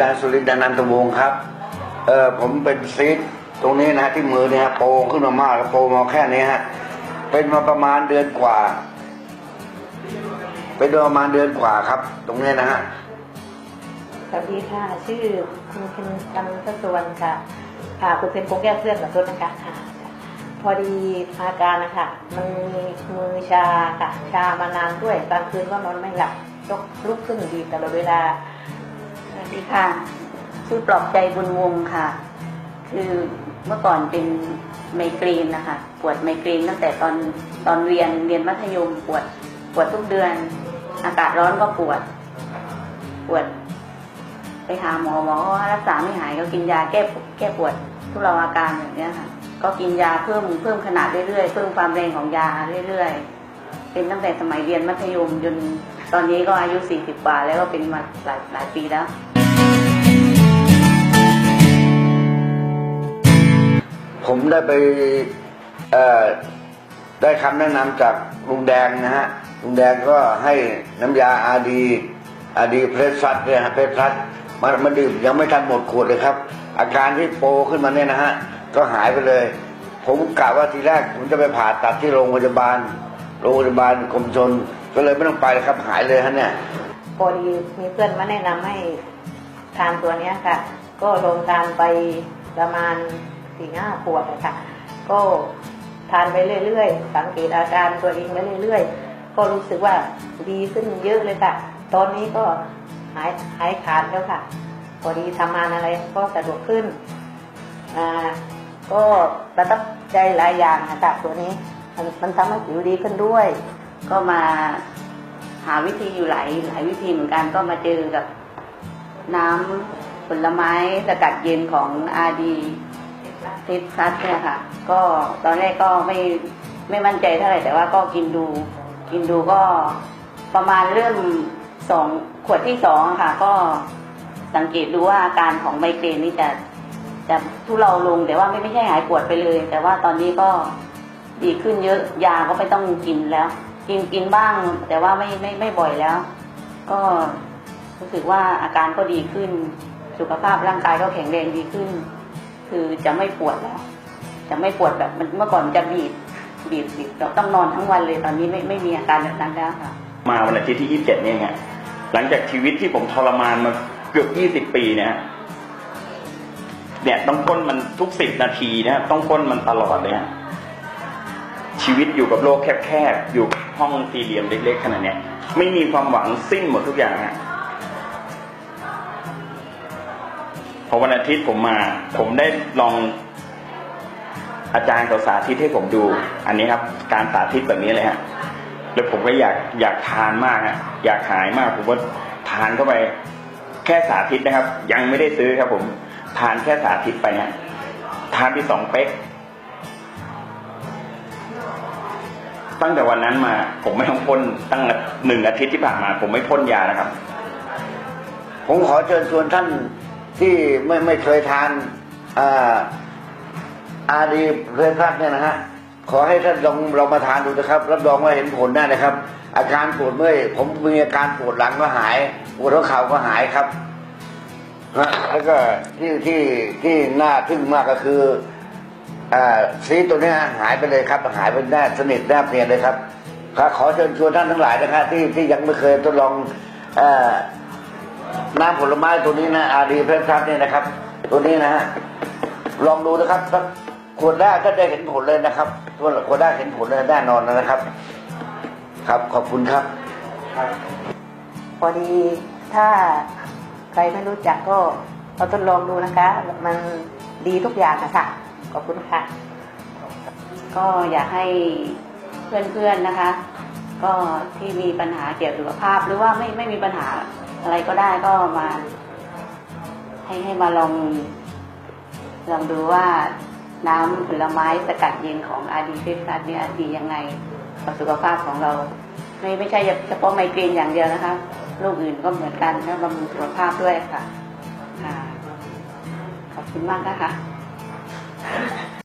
ดานสุริย์ดานันตวงศ์ครับเออผมเป็นซีดตรงนี้นะฮะที่มือเนี่ยฮะโปขึ้นมามากโปมาแค่นี้ฮะเป็นมาประมาณเดือนกว่า เป็นประมาณเดือนกว่าครับ ตรงนี้นะฮะสวัสดีค่ะ ชื่อคุณเพ็ญจันทร์สุวรรณค่ะค่ะ คุณเป็นพงแก้วเพื่อนกับต้นนะคะค่ะ พอดีอาการนะคะมันมีมือชาค่ะ ชามานานด้วยกลางคืนก็นอนไม่หลับยกลุกขึ้นดีตลอดเวลา ดีค่ะ ชื่อปลอบใจบุญวงค่ะ คือเมื่อก่อนเป็นไมเกรนนะคะ ปวดไมเกรนตั้งแต่ตอนตอนเรียนเรียนมัธยมปวดปวดทุกเดือน อากาศร้อนก็ปวด ปวด ไปหาหมอหมอก็รักษาไม่หายก็กินยาแก้แก้ปวดทุเลาอาการอย่างเนี้ยค่ะ ก็กินยาเพิ่มเพิ่มขนาดเรื่อยๆเพิ่มความแรงของยาเรื่อยๆ เป็นตั้งแต่สมัยเรียนมัธยมจนตอนนี้ก็อายุ40กว่าแล้วก็เป็นมาหลายหลายปีแล้ว ผมได้ไปได้คำแนะนำจากลุงแดงนะฮะลุงแดงก็ให้น้ำยาอาดีอาดีเพรสซัตเนี่ยฮะเพรสซัตมามาดื่มยังไม่ทันหมดขวดเลยครับ อาการที่โปขึ้นมาเนี่ยนะฮะก็หายไปเลย ผมกะว่าทีแรกผมจะไปผ่าตัดที่โรงพยาบาล โรงพยาบาลกรมชน ก็เลยไม่ต้องไปเลยครับหายเลยฮะเนี่ยพอดีมีเพื่อนมาแนะนำให้ทานตัวเนี้ยค่ะ ก็ลงทานไปประมาณ สี่ห้าขวดอะค่ะก็ทานไปเรื่อยๆ สังเกตอาการตัวเองไปเรื่อยๆ ก็รู้สึกว่าดีขึ้นเยอะเลยค่ะ ตอนนี้ก็หายหายขาดแล้วค่ะพอดีทำงานอะไรก็สะดวกขึ้นอ่าก็ประทับใจหลายอย่างนะคะตัวนี้มันมันทำให้ผิวดีขึ้นด้วย ก็มาหาวิธีอยู่หลายหลายวิธีเหมือนกันก็มาเจอกับน้ำผลไม้สกัดเย็นของอาดี ทิพซัสเนี่ยค่ะ ก็ตอนแรกก็ไม่ไม่มั่นใจเท่าไหร่แต่ว่าก็กินดู กินดูก็ประมาณเริ่มสองขวดที่สองค่ะ ก็สังเกตดูว่าอาการของไมเกรนนี่จะจะทุเลาลงแต่ว่าไม่ไม่ใช่หายปวดไปเลย แต่ว่าตอนนี้ก็ดีขึ้นเยอะยาก็ไม่ต้องกินแล้ว กินกินบ้าง แต่ว่าไม่ไม่ไม่บ่อยแล้ว ก็รู้สึกว่าอาการก็ดีขึ้น สุขภาพร่างกายก็แข็งแรงดีขึ้น คือจะไม่ปวดแล้ว จะไม่ปวดแบบมันเมื่อก่อนจะบีบบีบบีบเราต้องนอนทั้งวันเลยตอนนี้ไม่ไม่มีอาการแบบนั้นแล้วค่ะ มาวันอาทิตย์ที่27เนี่ยไงหลังจากชีวิตที่ผมทรมานมาเกือบ20ปีเนี่ยเนี่ยต้องพ่นมันทุกสิบนาทีนะต้องพ่นมันตลอดเลยฮะชีวิตอยู่กับโลกแคบๆอยู่ห้องสี่เหลี่ยมเล็กๆขนาดเนี้ยไม่มีความหวังสิ้นหมดทุกอย่างฮะ พอวันอาทิตย์ผมมา ผมได้ลองอาจารย์เขาสาธิตให้ผมดู อันนี้ครับ การสาธิตแบบนี้เลยฮะแล้วผมก็อยากอยากทานมากอะอยากหายมากผมก็ทานเข้าไป แค่สาธิตนะครับ ยังไม่ได้ซื้อครับ ผมทานแค่สาธิตไปเนี่ยทานไปสองเป๊กตั้งแต่วันนั้นมา ผมไม่ต้องพ่นตั้งหนึ่งอาทิตย์ที่ผ่านมา ผมไม่พ่นยานะครับ ผมขอเชิญชวนท่าน ที่ไม่ไม่เคยทานอาอาดีเพลทัสเนี่ยนะฮะขอให้ท่านลองลองมาทานดูนะครับ รับรองว่าเห็นผลแน่นะครับ อาการปวดเมื่อยผมมีอาการปวดหลังก็หายปวดหัวเข่าก็หายครับฮะแล้วก็ที่ที่ที่น่าทึ่งมากก็คืออ่าซีตัวเนี้ยหายไปเลยครับ หายไปแน่สนิทแนบเนียนเลยครับขอเชิญชวนท่านทั้งหลายนะครับที่ที่ยังไม่เคยทดลองอ่อ น้ำผลไม้ตัวนี้นะอาดีเพรสซัสเนี่ยนะครับ ตัวนี้นะฮะลองดูนะครับสักขวดแรกก็ได้เห็นผลเลยนะครับตัวขวดแรกเห็นผลเลยแน่นอนนะครับ ครับขอบคุณครับ พอดีถ้าใครไม่รู้จักก็เราทดลองดูนะคะ มันดีทุกอย่างนะคะขอบคุณค่ะ ก็อยากให้เพื่อนๆนะคะ ก็ที่มีปัญหาเกี่ยวกับสุขภาพหรือว่าไม่ไม่มีปัญหา อะไรก็ได้ก็มา ให้ให้มาลองลองดูว่าน้ำผลไม้สกัดเย็นของอาดีฟิสัสเนี่ยดียังไงกับสุขภาพของเรา ไม่ไม่ใช่เฉพาะไมเกรนอย่างเดียวนะคะโรคอื่นก็เหมือนกันแล้วบำรุงสุขภาพด้วยค่ะขอบคุณมากนะคะ